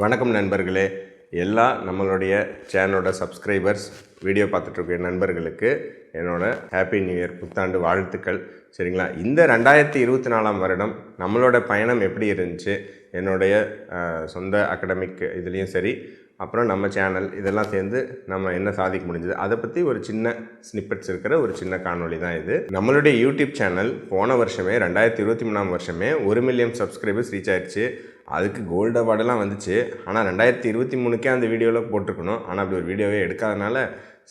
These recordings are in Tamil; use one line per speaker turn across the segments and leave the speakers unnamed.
வணக்கம் நண்பர்களே. எல்லா நம்மளுடைய சேனலோட சப்ஸ்கிரைபர்ஸ் வீடியோ பார்த்துட்ருக்க நண்பர்களுக்கு என்னோட ஹாப்பி நியூ இயர் புத்தாண்டு வாழ்த்துக்கள். சரிங்களா? இந்த ரெண்டாயிரத்தி இருபத்தி நாலாம் வருடம் நம்மளோட பயணம் எப்படி இருந்துச்சு? என்னுடைய சொந்த அகடமிக் இதுலேயும் சரி அப்புறம் நம்ம சேனல் இதெல்லாம் சேர்ந்து நம்ம என்ன சாதிக்க முடிஞ்சது? அதை பற்றி ஒரு சின்ன ஸ்னிப்பட்ஸ் இருக்கிற ஒரு சின்ன காணொளி தான் இது. நம்மளுடைய யூடியூப் சேனல் போன வருஷமே ரெண்டாயிரத்தி இருபத்தி மூணாம் வருஷமே ஒரு மில்லியன் சப்ஸ்கிரைபர்ஸ் ரீச் ஆயிடுச்சு அதுக்கு கோல்டு அவார்டெல்லாம் வந்துச்சு. ஆனால் ரெண்டாயிரத்தி இருபத்தி மூணுக்கே அந்த வீடியோவில் போட்டிருக்கணும். ஆனால் அப்படி ஒரு வீடியோவே எடுக்காதனால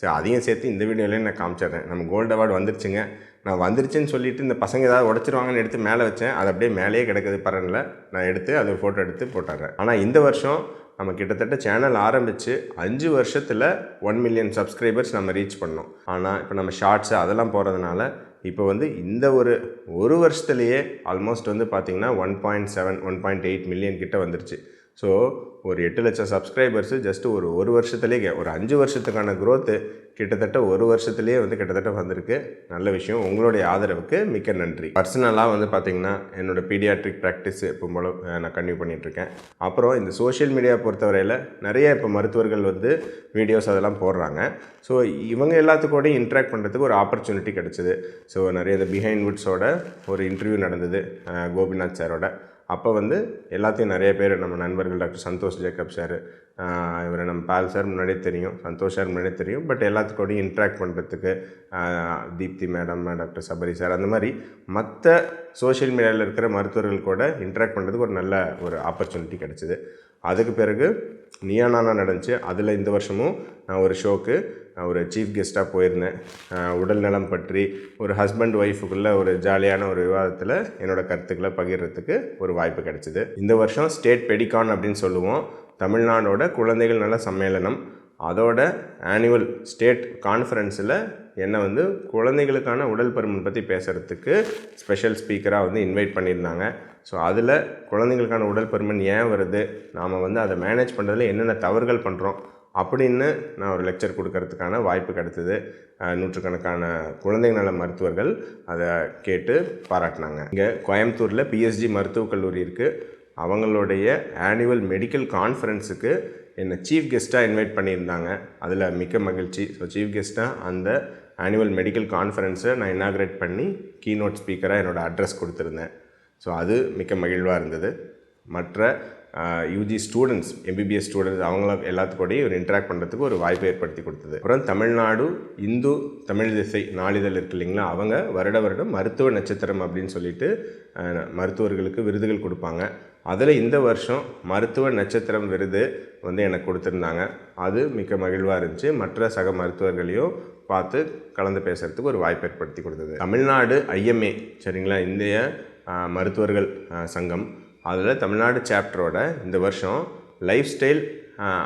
சரி அதையும் சேர்த்து இந்த வீடியோலேயே நான் காமிச்சிடுறேன். நம்ம கோல்டு அவார்டு வந்துருச்சுங்க. நான் வந்துருச்சுன்னு சொல்லிட்டு இந்த பசங்க ஏதாவது உடச்சிருவாங்கன்னு எடுத்து மேலே வச்சேன். அது அப்படியே மேலேயே கிடக்குது பரனில் நான் எடுத்து அதை ஃபோட்டோ எடுத்து போட்டுறேன் ஆனால் இந்த வருஷம் நம்ம கிட்டத்தட்ட சேனல் ஆரம்பித்து அஞ்சு வருஷத்தில் ஒன் மில்லியன் சப்ஸ்கிரைபர்ஸ் நம்ம ரீச் பண்ணோம். ஆனால் இப்போ நம்ம ஷார்ட்ஸு அதெல்லாம் போகிறதுனால இப்போ வந்து இந்த ஒரு ஒரு வருஷத்துலேயே ஆல்மோஸ்ட் வந்து பார்த்திங்கன்னா one point seven one point eight million கிட்ட வந்துருச்சு. ஸோ ஒரு எட்டு லட்சம் சப்ஸ்கிரைபர்ஸு ஜஸ்ட்டு ஒரு ஒரு வருஷத்துலேயே ஒரு அஞ்சு வருஷத்துக்கான க்ரோத்து கிட்டத்தட்ட ஒரு வருஷத்துலேயே வந்து கிட்டத்தட்ட வந்திருக்கு. நல்ல விஷயம். உங்களுடைய ஆதரவுக்கு மிக்க நன்றி. பர்சனலாக வந்து பார்த்திங்கன்னா என்னோட பீடியாட்ரிக் ப்ராக்டிஸ் இப்போ மூலம் நான் கன்டினியூ பண்ணிகிட்ருக்கேன் அப்புறம் இந்த சோஷியல் மீடியா பொறுத்தவரையில் நிறைய இப்போ மருத்துவர்கள் வந்து வீடியோஸ் அதெல்லாம் போடுறாங்க. ஸோ இவங்க எல்லாத்துக்கூடையும் இன்ட்ராக்ட் பண்ணுறதுக்கு ஒரு ஆப்பர்ச்சுனிட்டி கிடச்சிது. ஸோ நிறைய இந்த பிஹைண்ட் வுட்ஸோட ஒரு இன்டர்வியூ நடந்தது கோபிநாத் சாரோட. அப்போ வந்து எல்லாத்தையும் நிறைய பேர் நம்ம நண்பர்கள் டாக்டர் சந்தோஷ் ஜேக்கப் சார் இவர் நம்ம பால் சார் முன்னாடியே தெரியும். சந்தோஷ் சார் முன்னாடியே தெரியும். பட் எல்லாத்துக்கூடையும் இன்ட்ராக்ட் பண்ணுறதுக்கு Deepti madam doctor Sabari sir அந்த மாதிரி மற்ற சோஷியல் மீடியாவில் இருக்கிற மருத்துவர்கள் கூட இன்ட்ராக்ட் பண்ணுறதுக்கு ஒரு நல்ல ஒரு ஆப்பர்ச்சுனிட்டி கிடச்சிது. அதுக்கு பிறகு நியானானா நடந்துச்சு. அதில் இந்த வருஷமும் நான் ஒரு ஷோக்கு நான் ஒரு சீஃப் கெஸ்ட்டாக போயிருந்தேன். உடல் நலம் பற்றி ஒரு ஹஸ்பண்ட் ஒய்ஃபுக்குள்ள ஒரு ஜாலியான ஒரு விவாதத்தில் என்னோட கருத்துக்களை பகிர்றதுக்கு ஒரு வாய்ப்பு கிடைச்சிது. இந்த வருஷம் ஸ்டேட் பெடிகான் அப்படின்னு சொல்லுவோம். தமிழ்நாடோட குழந்தைகள் நல சம்மேளனம். அதோட ஆனுவல் ஸ்டேட் கான்ஃபரன்ஸில் என்னை வந்து குழந்தைகளுக்கான உடல் பருமன் பற்றி பேசுகிறதுக்கு ஸ்பெஷல் ஸ்பீக்கராக வந்து இன்வைட் பண்ணியிருந்தாங்க. ஸோ அதில் குழந்தைங்களுக்கான உடல் பருமன் ஏன் வருது? நாம் வந்து அதை மேனேஜ் பண்ணுறதுல என்னென்ன தவறுகள் பண்ணுறோம் அப்படின்னு நான் ஒரு லெக்சர் கொடுக்கறதுக்கான வாய்ப்பு கிடைத்தது. நூற்றுக்கணக்கான குழந்தை நல மருத்துவர்கள் அதை கேட்டு பாராட்டினாங்க. இங்கே கோயம்புத்தூரில் பிஎஸ்ஜி மருத்துவக் கல்லூரி இருக்குது அவங்களுடைய ஆனுவல் மெடிக்கல் கான்ஃபரன்ஸுக்கு என்னை சீஃப் கெஸ்ட்டாக இன்வைட் பண்ணியிருந்தாங்க. அதில் மிக்க மகிழ்ச்சி. ஸோ சீஃப் கெஸ்ட்டாக அந்த ஆனுவல் மெடிக்கல் கான்ஃபரன்ஸை நான் இனாக்ரேட் பண்ணி கீநோட் ஸ்பீக்கராக என்னோடய அட்ரஸ் கொடுத்துருந்தேன். ஸோ அது மிக்க மகிழ்வாக இருந்தது. மற்ற யூஜி ஸ்டூடெண்ட்ஸ் எம்பிபிஎஸ் ஸ்டூடெண்ட்ஸ் அவங்கள எல்லாத்துக்கூடையும் இவர் இன்ட்ராக்ட் பண்ணுறதுக்கு ஒரு வாய்ப்பை ஏற்படுத்தி கொடுத்தது. அப்புறம் தமிழ்நாடு இந்து தமிழ் திசை நாளிதழ் இருக்கு இல்லைங்களா? அவங்க வருட வருடம் மருத்துவ நட்சத்திரம் அப்படின்னு சொல்லிட்டு மருத்துவர்களுக்கு விருதுகள் கொடுப்பாங்க. அதில் இந்த வருஷம் மருத்துவ நட்சத்திரம் விருது வந்து எனக்கு கொடுத்துருந்தாங்க. அது மிக்க மகிழ்வாக இருந்துச்சு. மற்ற சக மருத்துவர்களையும் பார்த்து கலந்து பேசுகிறதுக்கு ஒரு வாய்ப்பு ஏற்படுத்தி கொடுத்தது. தமிழ்நாடு ஐஎம்ஏ சரிங்களா? இந்திய மருத்துவர்கள் சங்கம். அதில் தமிழ்நாடு சாப்டரோட இந்த வருஷம் lifestyle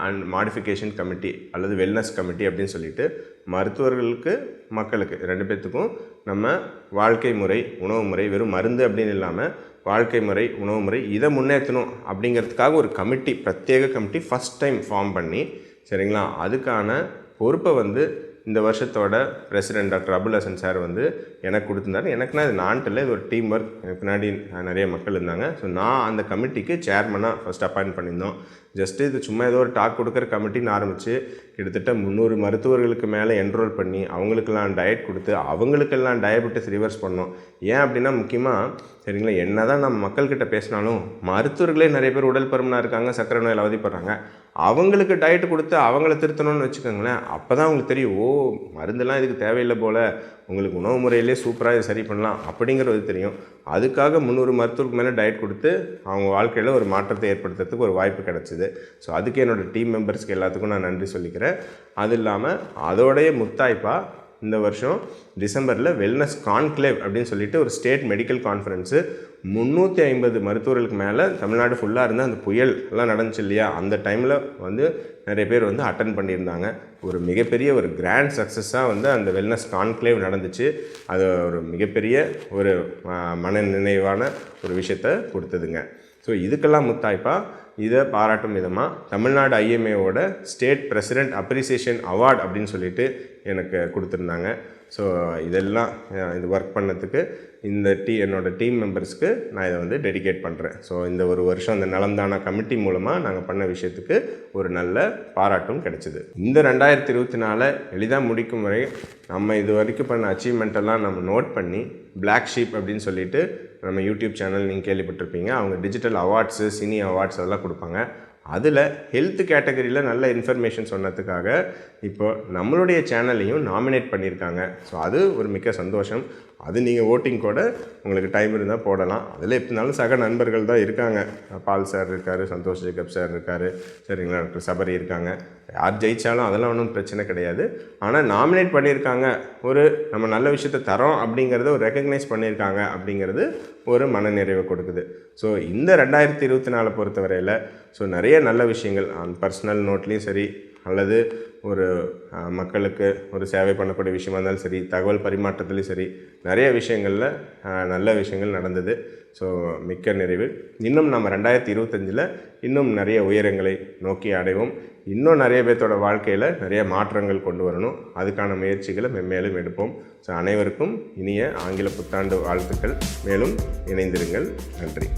and modification committee அல்லது வெல்னஸ் கமிட்டி அப்படின்னு சொல்லிட்டு மருத்துவர்களுக்கு மக்களுக்கு ரெண்டு பேர்த்துக்கும் நம்ம வாழ்க்கை முறை உணவு முறை வெறும் மருந்து அப்படின்னு இல்லாமல் வாழ்க்கை முறை உணவு முறை இதை முன்னேற்றணும் அப்படிங்கிறதுக்காக ஒரு கமிட்டி பிரத்யேக கமிட்டி ஃபஸ்ட் டைம் ஃபார்ம் பண்ணி சரிங்களா? அதுக்கான பொறுப்பை வந்து இந்த வருஷத்தோட president doctor Abul Hasan sir வந்து எனக்கு கொடுத்துருந்தாரு. எனக்குனா இது நான்ட்டில் இது ஒரு டீம் ஒர்க் பின்னாடி நிறைய மக்கள் இருந்தாங்க. ஸோ நான் அந்த கமிட்டிக்கு சேர்மனாக ஃபஸ்ட் அப்பாயின்ட் பண்ணியிருந்தோம். ஜஸ்ட்டு இது சும்மா ஏதோ ஒரு டாக் கொடுக்குற கமிட்டின்னு ஆரம்பித்து கிட்டத்தட்ட முந்நூறு மருத்துவர்களுக்கு மேலே என்ரோல் பண்ணி அவங்களுக்கெல்லாம் டயட் கொடுத்து அவங்களுக்கெல்லாம் டயபெட்டிஸ் ரிவர்ஸ் பண்ணோம். ஏன் அப்படின்னா முக்கியமாக சரிங்களா? என்ன தான் நம்ம மக்கள்கிட்ட பேசினாலும் மருத்துவர்களே நிறைய பேர் உடல் பருமனாக இருக்காங்க சக்கரை நோயில் அவதிப்படுறாங்க. அவங்களுக்கு டயட் கொடுத்து அவங்கள திருத்தணும்னு வச்சுக்கோங்களேன் அப்போ தான் அவங்களுக்கு தெரியும் ஓ மருந்தெல்லாம் இதுக்கு தேவையில்லை போல் உங்களுக்கு உணவு முறையிலே சூப்பராக இது சரி பண்ணலாம் அப்படிங்கிறது தெரியும். அதுக்காக முந்நூறு மருத்துவருக்கு மேலே டயட் கொடுத்து அவங்க வாழ்க்கையில் ஒரு மாற்றத்தை ஏற்படுத்துறதுக்கு ஒரு வாய்ப்பு கிடச்சிது. ஸோ அதுக்கு என்னோடய டீம் மெம்பர்ஸ்க்கு எல்லாத்துக்கும் நான் நன்றி சொல்லிக்கிறேன். அது இல்லாமல் அதோடைய முத்தாய்ப்பாக இந்த வருஷம் டிசம்பரில் வெல்னஸ் கான்க்ளேவ் அப்படின்னு சொல்லிட்டு ஒரு ஸ்டேட் மெடிக்கல் கான்ஃபரன்ஸு முந்நூற்றி ஐம்பது மருத்துவர்களுக்கு மேலே தமிழ்நாடு ஃபுல்லாக இருந்த அந்த புயல் எல்லாம் நடந்துச்சு இல்லையா? அந்த டைமில் வந்து நிறைய பேர் வந்து அட்டன் பண்ணியிருந்தாங்க. ஒரு மிகப்பெரிய ஒரு கிராண்ட் சக்ஸஸாக வந்து அந்த வெல்னஸ் கான்க்ளேவ் நடந்துச்சு. அது ஒரு மிகப்பெரிய ஒரு மன நினைவான ஒரு விஷயத்தை கொடுத்ததுங்க. ஸோ இதுக்கெல்லாம் முத்தாய்ப்பா இதை பாராட்டும் விதமாக தமிழ்நாடு ஐஎம்ஏவோட ஸ்டேட் பிரசிடென்ட் அப்ரிசியேஷன் அவார்ட் அப்படின்னு சொல்லிட்டு எனக்கு கொடுத்துருந்தாங்க. ஸோ இதெல்லாம் இது ஒர்க் பண்ணதுக்கு இந்த டீ என்னோட டீம் மெம்பர்ஸ்க்கு நான் இதை வந்து டெடிகேட் பண்ணுறேன் ஸோ இந்த ஒரு வருஷம் இந்த நலந்தான கமிட்டி மூலமாக நாங்கள் பண்ண விஷயத்துக்கு ஒரு நல்ல பாராட்டும் கிடைச்சிது. இந்த ரெண்டாயிரத்தி இருபத்தி நாலு எளிதாக முடிக்கும் வரை நம்ம இது வரைக்கும் பண்ண அச்சீவ்மெண்ட்டெல்லாம் நம்ம நோட் பண்ணி பிளாக் ஷீப் அப்படின்னு சொல்லிட்டு நம்ம யூடியூப் சேனல் நீங்கள் கேள்விப்பட்டிருப்பீங்க. அவங்க டிஜிட்டல் அவார்ட்ஸு சினி அவார்ட்ஸ் அதெல்லாம் கொடுப்பாங்க. அதில் ஹெல்த் கேட்டகரியில் நல்ல இன்ஃபர்மேஷன் சொன்னதுக்காக இப்போ நம்மளுடைய சேனலையும் நாமினேட் பண்ணியிருக்காங்க. ஸோ அது ஒரு மிக்க சந்தோஷம். அது நீங்கள் ஓட்டிங் கூட உங்களுக்கு டைம் இருந்தால் போடலாம். அதில் எப்படினாலும் சக நண்பர்கள் தான் இருக்காங்க. பால் சார் இருக்கார் சந்தோஷ் ஜேக்கப் சார் இருக்கார் சரிங்களா? டாக்டர் சபரி இருக்காங்க. யார் ஜெயித்தாலும் அதெல்லாம் ஒன்றும் பிரச்சனை கிடையாது. ஆனால் நாமினேட் பண்ணியிருக்காங்க. ஒரு நம்ம நல்ல விஷயத்தை தரோம் அப்படிங்கிறத ஒரு ரெக்கக்னைஸ் பண்ணியிருக்காங்க அப்படிங்கிறது ஒரு மனநிறைவை கொடுக்குது. ஸோ இந்த ரெண்டாயிரத்தி இருபத்தி நாலை பொறுத்தவரையில் ஸோ நிறைய நல்ல விஷயங்கள் பர்சனல் நோட்லேயும் சரி அல்லது ஒரு மக்களுக்கு ஒரு சேவை பண்ணக்கூடிய விஷயமா இருந்தாலும் சரி தகவல் பரிமாற்றத்துலேயும் சரி நிறைய விஷயங்களில் நல்ல விஷயங்கள் நடந்தது. ஸோ மிக்க நிறைவு. இன்னும் நம்ம ரெண்டாயிரத்தி இருபத்தஞ்சில் இன்னும் நிறைய உயரங்களை நோக்கி அடைவோம். இன்னும் நிறைய பேர்த்தோட வாழ்க்கையில் நிறைய மாற்றங்கள் கொண்டு வரணும். அதுக்கான முயற்சிகளை மென்மேலும் எடுப்போம். ஸோ அனைவருக்கும் இனிய ஆங்கில புத்தாண்டு வாழ்த்துக்கள். மேலும் இணைந்திருங்கள். நன்றி.